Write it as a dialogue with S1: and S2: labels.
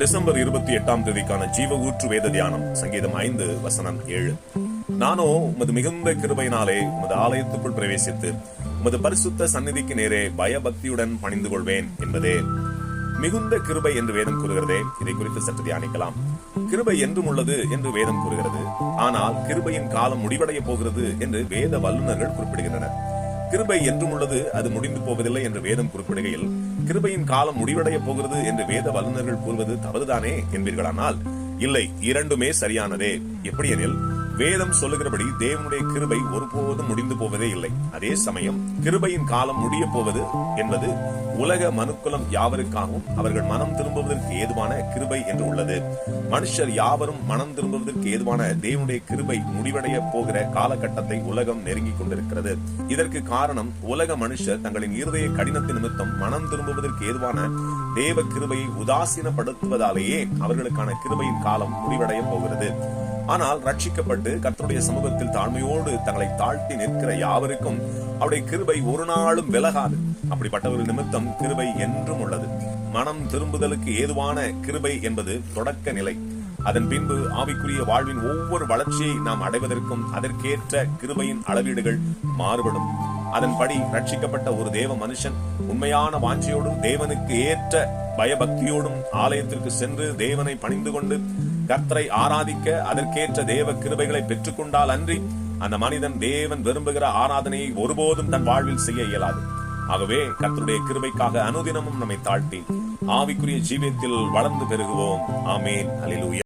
S1: December இருபத்தி எட்டாம் தேதிக்கான ஜீவ ஊற்று வேத தியானம் சங்கீதம் ஐந்து வசனம் ஏழு. நானோ உமது மிகுந்த கிருபையினாலே உமது ஆலயத்துக்குள் பிரவேசித்து உமது பரிசுத்த சந்நிதிக்கு நேரே பயபக்தியுடன் பணிந்து கொள்வேன் என்பதே. மிகுந்த கிருபை என்று வேதம் கூறுகிறதே இதை குறித்து சற்று தியானிக்கலாம். கிருபை என்றும் உள்ளது என்று வேதம் கூறுகிறது. ஆனால் கிருபையின் காலம் முடிவடைய போகிறது என்று வேத வல்லுநர்கள் குறிப்பிடுகின்றனர். கிருபை என்றும் உள்ளது அது முடிந்து போவதில்லை என்று வேதம் குறிப்பிடுகையில் கிருபையின் காலம் முடிவடைய போகிறது என்று வேத வல்லுநர்கள் கூறுவது தவறுதானே என்பீர்களானால் இல்லை இரண்டுமே சரியானதே. எப்படி எனில் வேதம் சொல்லுகிறபடி தேவனுடைய கிருபை ஒருபோதும் முடிந்து போவதே இல்லை. அதே சமயம் கிருபையின் காலம் முடிய போவது என்பது உலக மனுக்குலம் யாவருக்காகவும் அவர்கள் மனம் திரும்புவதற்கு ஏதுவான கிருபை என்று உள்ளது. மனுஷர் யாவரும் மனம் திரும்புவதற்கு ஏதுவான தேவனுடைய கிருபை முடிவடைய போகிற காலகட்டத்தை உலகம் நெருங்கிக் கொண்டிருக்கிறது. இதற்கு காரணம் உலக மனுஷர் தங்களின் இருதய கடினத்தின் நிமித்தம் மனம் திரும்புவதற்கு ஏதுவான தேவ கிருபையை உதாசீனப்படுத்துவதாலேயே அவர்களுக்கான கிருபையின் காலம் முடிவடைய போகிறது. ஆனால் ரட்சிக்கப்பட்டு கர்த்தருடைய சமூகத்தில் தாழ்மையோடு தங்களை தாழ்த்தி நிற்கிற யாவருக்கும் அவருடைய கிருபை ஒரு நாளும் விலகாது. அப்படிப்பட்டவர்கள் நிமித்தம் கிருபை என்றும் உள்ளது. மனம் திரும்புதலுக்கு ஏதுவான கிருபை என்பது தொடக்க நிலை. அதன் பின்பு ஆவிக்குரிய வாழ்வின் ஒவ்வொரு வளர்ச்சியை நாம் அடைவதற்கும் அதற்கேற்ற கிருபையின் அளவீடுகள் மாறுபடும். அதன்படி ரட்சிக்கப்பட்ட ஒரு தேவ மனுஷன் உண்மையான வாஞ்சையோடும் தேவனுக்கு ஏற்ற பயபக்தியோடும் ஆலயத்திற்கு சென்று தேவனை பணிந்து கொண்டு கர்த்தரை ஆராதிக்க அதற்கேற்ற தேவ கிருபைகளை பெற்றுக்கொண்டால் அன்றி அந்த மனிதன் தேவன் விரும்புகிற ஆராதனையை ஒருபோதும் தன் வாழ்வில் செய்ய இயலாது. ஆகவே கர்த்தருடைய கிருபைக்காக அனுதினமும் நம்மை தாழ்த்தி ஆவிக்குரிய ஜீவியத்தில் வளர்ந்து பெருகுவோம். ஆமேன். அல்லேலூயா